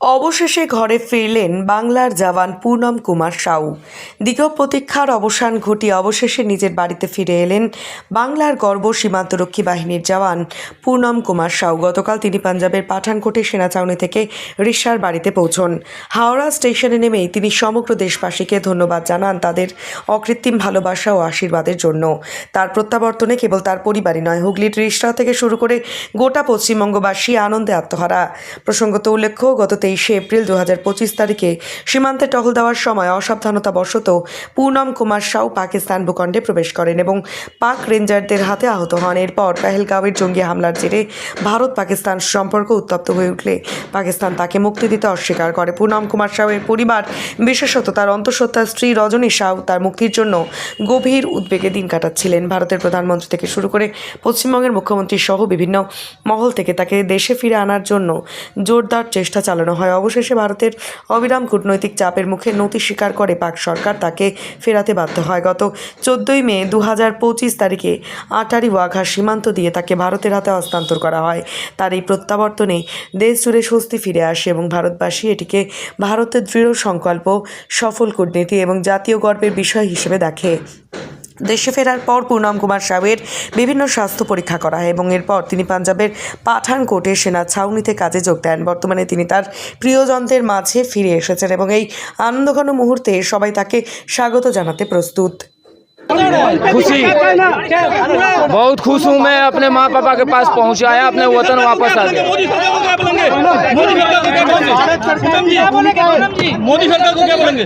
অবশেষে ঘরে ফিরলেন বাংলার জওয়ান পূনম কুমার সাউ। দীর্ঘ প্রতীক্ষার অবসান ঘটিয়ে অবশেষে নিজের বাড়িতে ফিরে এলেন বাংলার গর্ব সীমান্তরক্ষী বাহিনীর জওয়ান পূনম কুমার সাউ। গতকাল তিনি পাঞ্জাবের পাঠানকোটে সেনা ছাউনি থেকে রিসার বাড়িতে পৌঁছন। হাওড়া স্টেশনে নেমেই তিনি সমগ্র দেশবাসীকে ধন্যবাদ জানান তাদের অকৃত্রিম ভালোবাসা ও আশীর্বাদের জন্য। তার প্রত্যাবর্তনে কেবল তার পরিবারই নয়, হুগলির রিসরা থেকে শুরু করে গোটা পশ্চিমবঙ্গবাসী আনন্দে আত্মহারা। প্রসঙ্গত উল্লেখ্য, গত তেইশে এপ্রিল দু পঁচিশ তারিখে সীমান্তে টহল দেওয়ার সময় অসাবধানতাবশত পূনম কুমার সাউ পাকিস্তান ভূখণ্ডে প্রবেশ করেন এবং পাক রেঞ্জারদের হাতে আহত হন। এরপর পেহেলগাঁওয়ের জঙ্গি হামলার জেরে ভারত পাকিস্তান সম্পর্ক উত্তপ্ত হয়ে উঠলে পাকিস্তান তাকে মুক্তি দিতে অস্বীকার করে। পুনম কুমার সাউয়ের পরিবার, বিশেষত তার অন্তঃসত্ত্বা স্ত্রী রজনী সাউ, তার মুক্তির জন্য গভীর উদ্বেগে দিন কাটাচ্ছিলেন। ভারতের প্রধানমন্ত্রী থেকে শুরু করে পশ্চিমবঙ্গের মুখ্যমন্ত্রী সহ বিভিন্ন মহল থেকে তাকে দেশে ফিরে আনার জন্য জোরদার চেষ্টা চালানো হয়। অবশেষে ভারতের অবিরাম কূটনৈতিক চাপের মুখে নতি স্বীকার করে পাক সরকার। তাকে ফেরাতে বাধ্য হয়। গত চোদ্দোই মে দু হাজার পঁচিশ তারিখে আটারি ওয়াঘা সীমান্ত দিয়ে তাকে ভারতের হাতে হস্তান্তর করা হয়। তার এই প্রত্যাবর্তনে দেশ জুড়ে স্বস্তি ফিরে আসে এবং ভারতবাসী এটিকে ভারতের দৃঢ় সংকল্প, সফল কূটনীতি এবং জাতীয় গর্বের বিষয় হিসেবে দেখে। দেশে ফেরার পর পূনম কুমার সাউয়ের বিভিন্ন স্বাস্থ্য পরীক্ষা করা হয় এবং এরপর তিনি পাঞ্জাবের পাঠানকোটে সেনা ছাউনিতে কাজে যোগ দেন বর্তমানে তিনি তার প্রিয়জনদের মাঝে ফিরে এসেছেন এবং এই আনন্দঘন মুহূর্তে সবাই তাকে স্বাগত জানাতে প্রস্তুত खुशी बहुत खुश हूँ मैं अपने माँ पापा के पास पहुँच आया अपने वतन वापस आ गया मोदी सरकार को क्या बोलेंगे